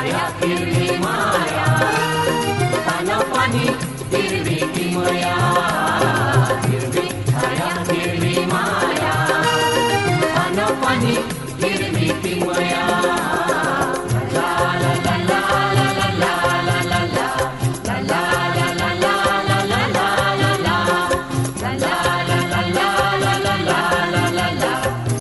माया फिरली माया पाना पाणी फिरली ती मया फिरली माया फिरली माया पाना पाणी फिरली ती मया